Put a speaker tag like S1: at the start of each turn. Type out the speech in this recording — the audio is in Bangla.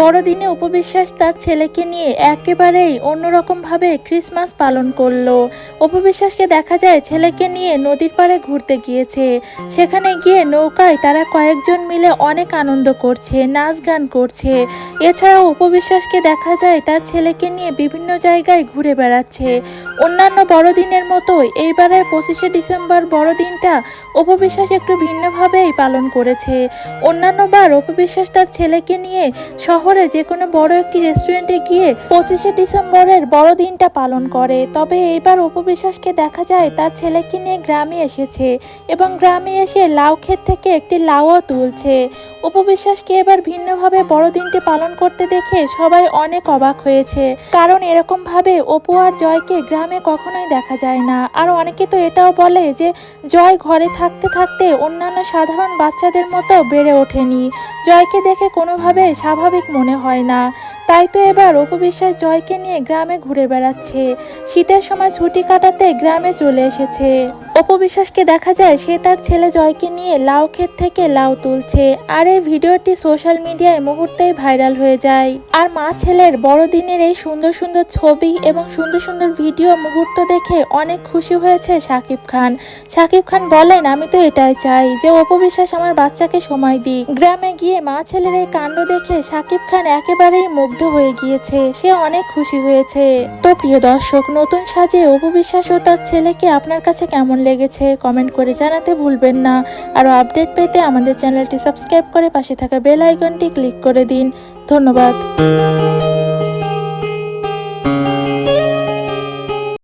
S1: বড়দিনে উপবিশ্বাস তার ছেলেকে নিয়ে একেবারেই অন্যরকমভাবে ক্রিসমাস পালন করল। উপবিশ্বাসকে দেখা যায় ছেলেকে নিয়ে নদীর পাড়ে ঘুরতে গিয়েছে। সেখানে গিয়ে নৌকায় তারা কয়েকজন মিলে অনেক আনন্দ করছে, নাচ গান করছে। এছাড়াও উপবিশ্বাসকে দেখা যায় তার ছেলেকে নিয়ে বিভিন্ন জায়গায় ঘুরে বেড়াচ্ছে। অন্যান্য বড়দিনের মতোই এইবারের পঁচিশে ডিসেম্বর বড়দিনটা উপবিশ্বাস একটু ভিন্নভাবেই পালন করেছে। অন্যান্যবার উপবিশ্বাস তার ছেলেকে নিয়ে শহরে যে কোনো বড় একটি রেস্টুরেন্টে গিয়ে পঁচিশে ডিসেম্বরের বড়দিনটা পালন করে। তবে এবার উপবিশ্বাসকে দেখা যায় তার ছেলেকে নিয়ে গ্রামে এসেছে এবং গ্রামে এসে লাউ ক্ষেত থেকে একটি লাউও তুলছে। উপবিশ্বাসকে এবার ভিন্নভাবে বড়দিনটি পালন করতে দেখে সবাই অনেক অবাক হয়েছে। কারণ এরকম ভাবে অপু আর জয়কে গ্রামে কখনোই দেখা যায় না। আর অনেকে তো এটাও বলে যে, জয় ঘরে থাকতে থাকতে অন্যান্য সাধারণ বাচ্চাদের মতো বেড়ে ওঠেনি। জয়কে দেখে কোনোভাবে স্বাভাবিক মনে হয় না। তাই তো এবার অপবিশ্বাস জয়কে নিয়ে গ্রামে ঘুরে বেড়াচ্ছে। শীতের সময় ছুটি কাটাতে গ্রামে চলে এসেছে। অপবিশ্বাসকে দেখা যায় সে তার ছেলে জয়কে নিয়ে লাউ ক্ষেত থেকে লাউ তুলছে আর এই ভিডিওটি সোশ্যাল মিডিয়ায় মুহূর্তেই ভাইরাল হয়ে যায়। আর মা ছেলের বড়দিনের এই সুন্দর সুন্দর ছবি এবং সুন্দর সুন্দর ভিডিও মুহূর্ত দেখে অনেক খুশি হয়েছে সাকিব খান। সাকিব খান বলেন, আমি তো এটাই চাই যে অপবিশ্বাস আমার বাচ্চাকে সময় দিই গ্রামে গিয়ে মা ছেলের এই কাণ্ড দেখে সাকিব খান একেবারেই মুগ্ধ হয়ে গিয়েছে। সে অনেক খুশি হয়েছে। তো প্রিয় দর্শক, নতুন সাজে অপবিশ্বাস ও তার ছেলেকে আপনার কাছে কেমন লেগেছে কমেন্ট করে জানাতে ভুলবেন না। আরও আপডেট পেতে আমাদের চ্যানেলটি সাবস্ক্রাইব করে পাশে থাকা বেল আইকনটি ক্লিক করে দিন। ধন্যবাদ।